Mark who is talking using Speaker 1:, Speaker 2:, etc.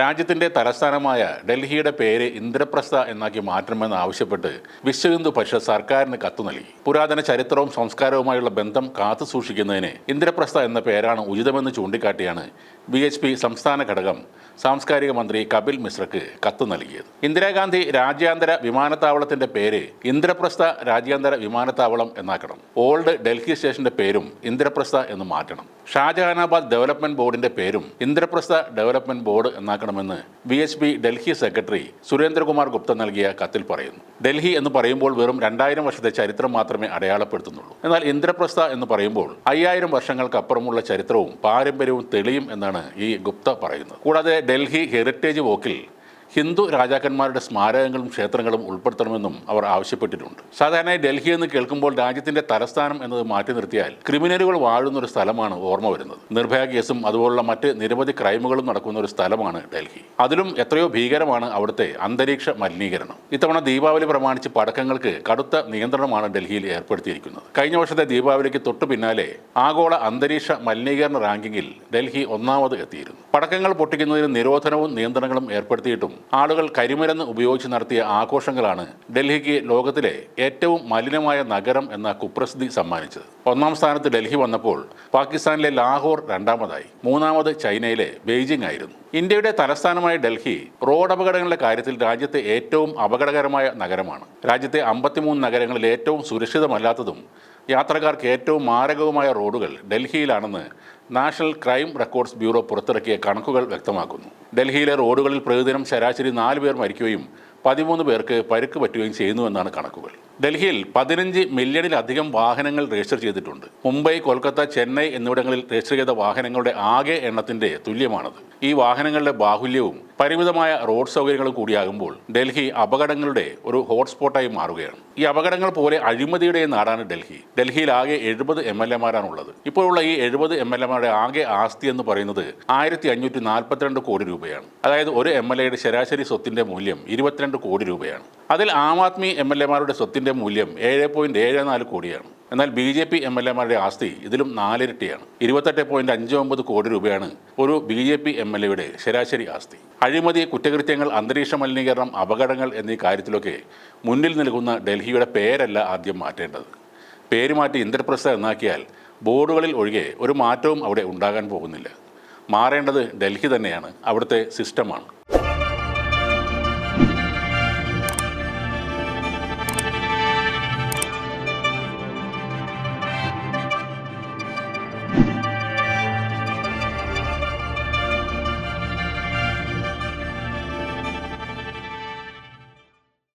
Speaker 1: രാജ്യത്തിന്റെ തലസ്ഥാനമായ ഡൽഹിയുടെ പേര് ഇന്ദ്രപ്രസ്ഥ എന്നാക്കി മാറ്റണമെന്ന് ആവശ്യപ്പെട്ട് വിശ്വ ഹിന്ദു പരിഷത്ത് സർക്കാരിന് കത്തു നൽകി. പുരാതന ചരിത്രവും സംസ്കാരവുമായുള്ള ബന്ധം കാത്തു സൂക്ഷിക്കുന്നതിന് ഇന്ദ്രപ്രസ്ഥ എന്ന പേരാണ് ഉചിതമെന്ന് ചൂണ്ടിക്കാട്ടിയാണ് ബി എച്ച് പി സംസ്ഥാന ഘടകം സാംസ്കാരിക മന്ത്രി കപിൽ മിശ്രക്ക് കത്ത് നൽകിയത്. ഇന്ദിരാഗാന്ധി രാജ്യാന്തര വിമാനത്താവളത്തിന്റെ പേര് ഇന്ദ്രപ്രസ്ഥ രാജ്യാന്തര വിമാനത്താവളം എന്നാക്കണം. ഓൾഡ് ഡൽഹി സ്റ്റേഷന്റെ പേരും ഇന്ദ്രപ്രസ്ഥ എന്ന് മാറ്റണം. ഷാജഹാനാബാദ് ഡെവലപ്മെന്റ് ബോർഡിന്റെ പേരും Indraprastha development board എന്നാക്കണമെന്ന് B H P Delhi secretary Surendrakumar Gupta നൽകിയ കത്തിൽ പറയുന്നു. ഡൽഹി എന്ന് പറയുമ്പോൾ വെറും രണ്ടായിരം വർഷത്തെ ചരിത്രം മാത്രമേ അടയാളപ്പെടുത്തുന്നുള്ളൂ. എന്നാൽ ഇന്ദ്രപ്രസ്ഥ എന്ന് പറയുമ്പോൾ അയ്യായിരം വർഷങ്ങൾക്കപ്പുറമുള്ള ചരിത്രവും പാരമ്പര്യവും തെളിയും എന്നാണ് ഈ ഗുപ്ത പറയുന്നത്. കൂടാതെ ഡൽഹി ഹെറിറ്റേജ് വോക്കിൽ ഹിന്ദു രാജാക്കന്മാരുടെ സ്മാരകങ്ങളും ക്ഷേത്രങ്ങളും ഉൾപ്പെടുത്തണമെന്നും അവർ ആവശ്യപ്പെട്ടിട്ടുണ്ട്. സാധാരണയായി ഡൽഹി എന്ന് കേൾക്കുമ്പോൾ രാജ്യത്തിന്റെ തലസ്ഥാനം എന്നത് മാറ്റി നിർത്തിയാൽ ക്രിമിനലുകൾ വാഴുന്ന ഒരു സ്ഥലമാണ് ഓർമ്മ വരുന്നത്. നിർഭയ കേസും അതുപോലുള്ള മറ്റ് നിരവധി ക്രൈമുകളും നടക്കുന്ന ഒരു സ്ഥലമാണ് ഡൽഹി. അതിലും എത്രയോ ഭീകരമാണ് അവിടുത്തെ അന്തരീക്ഷ മലിനീകരണം. ഇത്തവണ ദീപാവലി പ്രമാണിച്ച് പടക്കങ്ങൾക്ക് കടുത്ത നിയന്ത്രണമാണ് ഡൽഹിയിൽ ഏർപ്പെടുത്തിയിരിക്കുന്നത്. കഴിഞ്ഞ വർഷത്തെ ദീപാവലിക്ക് തൊട്ടു പിന്നാലെ ആഗോള അന്തരീക്ഷ മലിനീകരണ റാങ്കിങ്ങിൽ ഡൽഹി ഒന്നാമത് എത്തിയിരുന്നു. പടക്കങ്ങൾ പൊട്ടിക്കുന്നതിന് നിരോധനവും നിയന്ത്രണങ്ങളും ഏർപ്പെടുത്തിയിട്ടും ആളുകൾ കരിമരുന്ന് ഉപയോഗിച്ച് നടത്തിയ ആഘോഷങ്ങളാണ് ഡൽഹിക്ക് ലോകത്തിലെ ഏറ്റവും മലിനമായ നഗരം എന്ന കുപ്രസിദ്ധി സമ്മാനിച്ചത്. ഒന്നാം സ്ഥാനത്ത് ഡൽഹി വന്നപ്പോൾ പാകിസ്ഥാനിലെ ലാഹോർ രണ്ടാമതായി മൂന്നാമത് ചൈനയിലെ ബെയ്ജിംഗ് ആയിരുന്നു. ഇന്ത്യയുടെ തലസ്ഥാനമായ ഡൽഹി റോഡ് അപകടങ്ങളുടെ കാര്യത്തിൽ രാജ്യത്തെ ഏറ്റവും അപകടകരമായ നഗരമാണ്. രാജ്യത്തെ അമ്പത്തിമൂന്ന് നഗരങ്ങളിൽ ഏറ്റവും സുരക്ഷിതമല്ലാത്തതും യാത്രക്കാർക്ക് ഏറ്റവും മാരകവുമായ റോഡുകൾ ഡൽഹിയിലാണെന്ന് നാഷണൽ ക്രൈം റെക്കോർഡ്സ് ബ്യൂറോ പുറത്തിറക്കിയ കണക്കുകൾ വ്യക്തമാക്കുന്നു. ഡൽഹിയിലെ റോഡുകളിൽ പ്രതിദിനം ശരാശരി നാല് പേർ മരിക്കുകയും പതിമൂന്ന് പേർക്ക് പരുക്ക് പറ്റുകയും ചെയ്യുന്നുവെന്നാണ് കണക്കുകൾ. ഡൽഹിയിൽ പതിനഞ്ച് മില്യണിലധികം വാഹനങ്ങൾ രജിസ്റ്റർ ചെയ്തിട്ടുണ്ട്. മുംബൈ കൊൽക്കത്ത ചെന്നൈ എന്നിവിടങ്ങളിൽ രജിസ്റ്റർ ചെയ്ത വാഹനങ്ങളുടെ ആകെ എണ്ണത്തിന്റെ തുല്യമാണത്. ഈ വാഹനങ്ങളുടെ ബാഹുല്യവും പരിമിതമായ റോഡ് സൗകര്യങ്ങളും കൂടിയാകുമ്പോൾ ഡൽഹി അപകടങ്ങളുടെ ഒരു ഹോട്ട്സ്പോട്ടായി മാറുകയാണ്. ഈ അപകടങ്ങൾ പോലെ അഴിമതിയുടെ നാടാണ് ഡൽഹി. ഡൽഹിയിൽ ആകെ എഴുപത് എം എൽ എമാരാണുള്ളത്. ഇപ്പോഴുള്ള ഈ എഴുപത് എം എൽ എമാരുടെ ആകെ ആസ്തി എന്ന് പറയുന്നത് ആയിരത്തി അഞ്ഞൂറ്റി നാൽപ്പത്തിരണ്ട് കോടി രൂപയാണ്. അതായത് ഒരു എം എൽ എയുടെ ശരാശരി സ്വത്തിന്റെ മൂല്യം ഇരുപത്തിരണ്ട് കോടി രൂപയാണ്. അതിൽ ആം ആദ്മി എം എൽ എമാരുടെ സ്വത്തിന്റെ മൂല്യം ഏഴ് പോയിന്റ് ഏഴ് നാല് കോടിയാണ്. എന്നാൽ B J P M L എമാരുടെ ആസ്തി ഇതിലും നാലിരട്ടിയാണ്. ഇരുപത്തെട്ട് പോയിന്റ് അഞ്ച് ഒമ്പത് കോടി രൂപയാണ് ഒരു B J P M L എയുടെ ശരാശരി ആസ്തി. അഴിമതി കുറ്റകൃത്യങ്ങൾ അന്തരീക്ഷ മലിനീകരണം അപകടങ്ങൾ എന്നീ കാര്യത്തിലൊക്കെ മുന്നിൽ നിൽക്കുന്ന ഡൽഹിയുടെ പേരല്ല ആദ്യം മാറ്റേണ്ടത്. പേര് മാറ്റി ഇന്ദ്രപ്രസ്ഥ എന്നാക്കിയാൽ ബോർഡുകളിൽ ഒഴികെ ഒരു മാറ്റവും അവിടെ ഉണ്ടാകാൻ പോകുന്നില്ല. മാറേണ്ടത് ഡൽഹി തന്നെയാണ് അവിടുത്തെ സിസ്റ്റമാണ്.